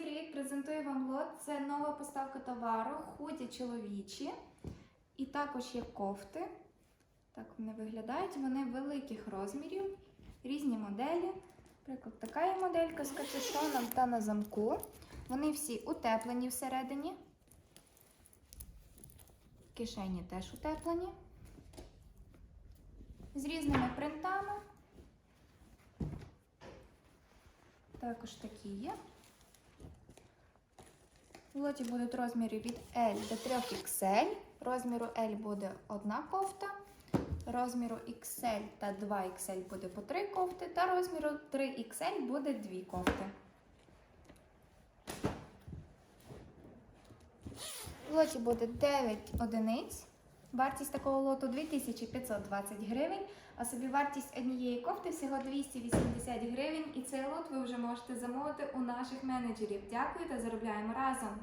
привіт! Презентую вам лот. Це нова поставка товару, худі чоловічі. І також є кофти. Так вони виглядають. Вони великих розмірів, різні моделі. Наприклад, така є моделька з капюшоном та на замку. Вони всі утеплені всередині. Кишені теж утеплені. З різними принтами. Також такі є. Лоті будуть розміри від L до 3XL. Розміру L буде одна кофта. Розміру XL та 2XL буде по 3 кофти. Та розміру 3XL буде 2 кофти. В лоті буде 9 одиниць. Вартість такого лоту 2520 гривень, а собі вартість однієї кофти всього 280 гривень. І цей лот ви вже можете замовити у наших менеджерів. Дякую та заробляємо разом!